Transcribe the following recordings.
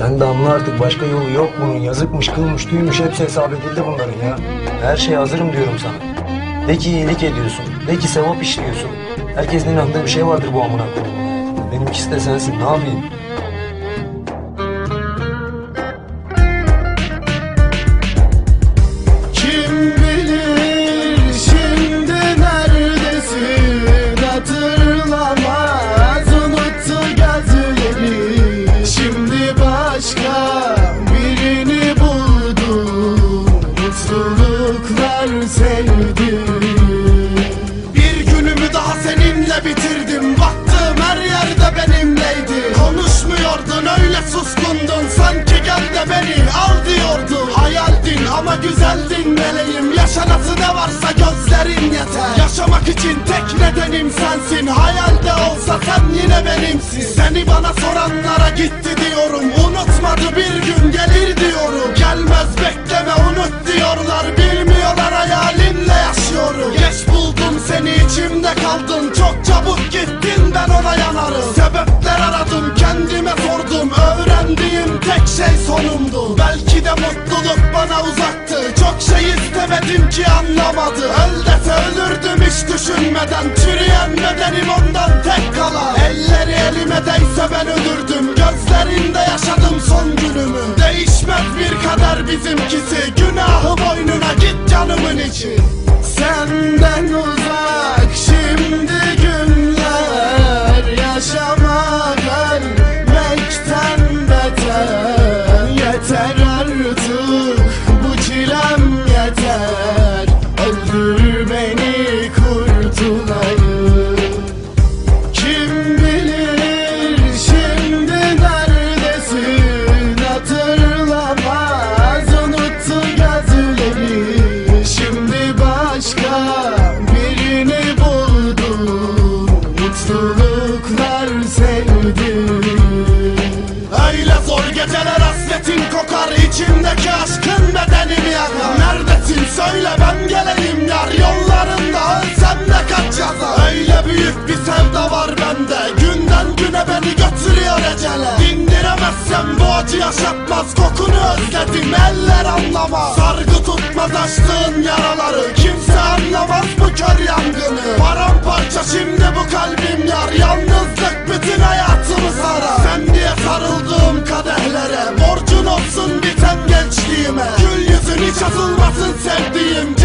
Sen de anla artık başka yolu yok bunun. Yazıkmış, kılmış, tüymüş hepsi hesap edildi bunların ya. Her şeye hazırım diyorum sana. De ki iyilik ediyorsun. De ki sevap işliyorsun. Herkesin inandığı bir şey vardır bu amına. Benimkisi de sensin. Ne yapayım? Öyle suskundun Sanki gel de beni al diyordun. Hayaldin ama güzeldin meleğim. Yaşanası ne varsa gözlerin yeter. Yaşamak için tek nedenim sensin. Hayalde olsa sen yine benimsin. Seni bana soranlara gitti diyorum. Unutmadı bir gün Belki de mutluluk bana uzaktı Çok şey istemedim ki anlamadı. Öl ölürdüm hiç düşünmeden. Çürüyen bedenim ondan tek kalan Elleri elime değse ben ölürdüm. Gözlerinde yaşadım son günümü. Değişmez bir kader bizimkisi. Günahı boynuna git canımın içi. Senden uzak eller anlamaz Sargı tutmaz açtığın yaraları. Kimse anlamaz bu kör yangını. Paramparça şimdi bu kalbim yar. Yalnızlık bütün hayatımı sarar. Sen diye sarıldığım kadehlere Borcun olsun biten gençliğime. Gül yüzün hiç azılmasın sevdiğim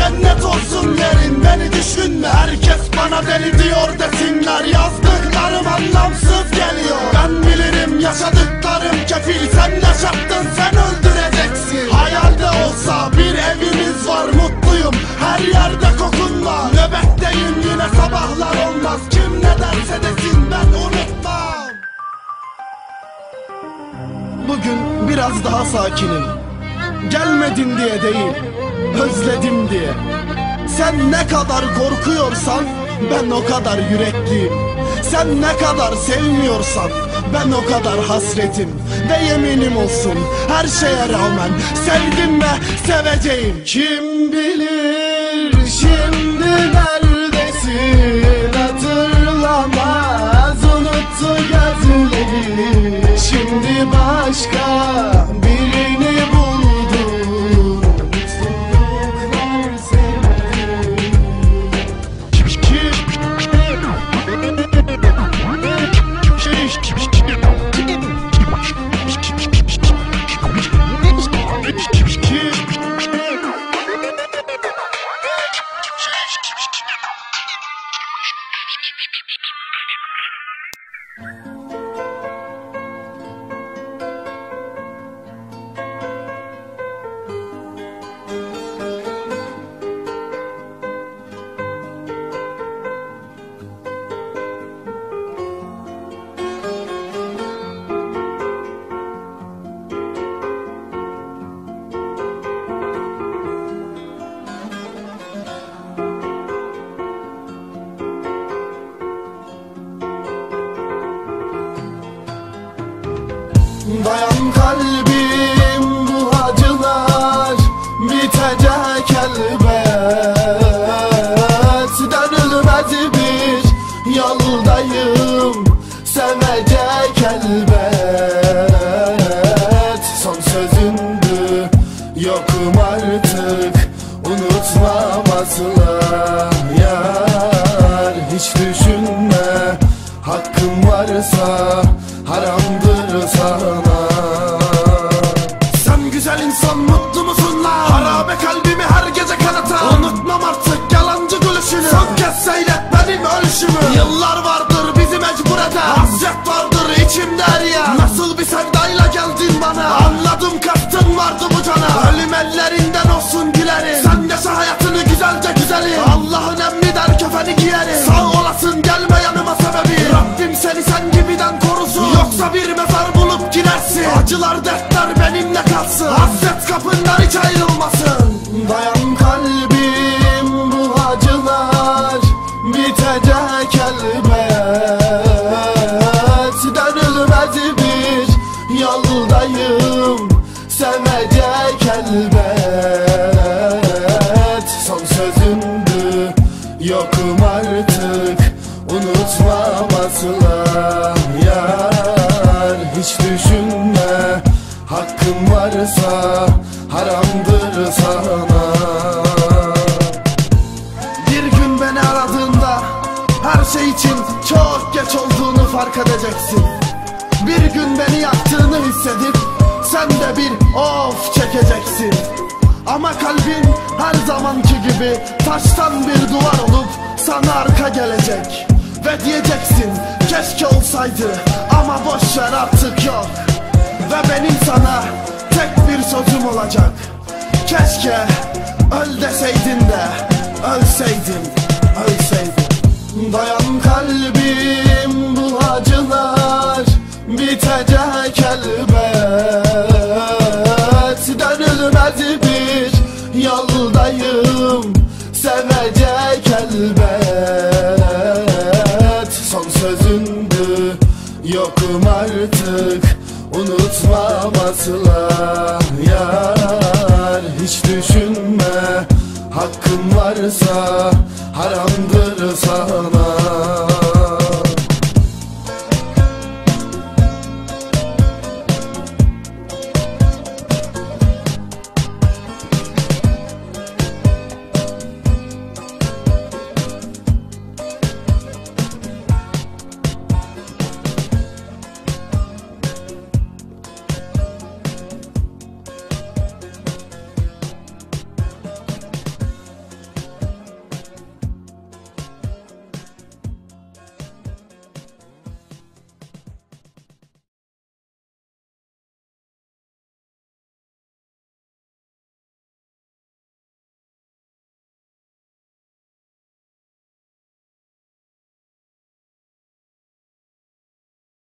sakinim. Gelmedin diye değil Özledim diye. Sen ne kadar korkuyorsan Ben o kadar yürekliyim. Sen ne kadar sevmiyorsan Ben o kadar hasretim. Ve yeminim olsun Her şeye rağmen Sevdim ve seveceğim. Kim bilir left. Dayan kalbim bu acılar bitecek elbet. Dönülmez bir yoldayım sevecek elbet. Son sözümdü yokum artık unutmam asla. Yar Hiç düş benim ölçümü. Yıllar vardır bizi mecbur eden Hasret vardır içimde eriyen Nasıl bir sevdayla geldin bana? Anladım kastın vardı bu cana. Ölüm ellerinden olsun dilerim. Sen yaşa hayatını güzelce güzelim Allah'ın emri der kefeni giyerim Sağ olasın gelme yanıma sebebi. Rabbim seni sen gibiden korusun. Yoksa bir mezar bulup girersin. Acılar dertler benimle kalsın. Hasret kapından hiç ayrılma Bitecek elbet Dönülmez bir yoldayım. Sevecek elbet Son sözümdü. Yokum artık. Unutmam asla çok geç olduğunu fark edeceksin. Bir gün beni yaktığını hissedip sen de bir of çekeceksin. Ama kalbin her zamanki gibi taştan bir duvar olup sana arka gelecek. Ve diyeceksin keşke olsaydı ama boş ver artık yok. Ve benim sana tek bir sözüm olacak. Keşke öl deseydin de ölseydim, Dayan kalbim bu acılar bitecek elbet. Dönülmez bir yoldayım sevecek elbet. Son sözündü yokum artık unutmam asla yar. Hiç düşünme hakkın varsa haramdır sana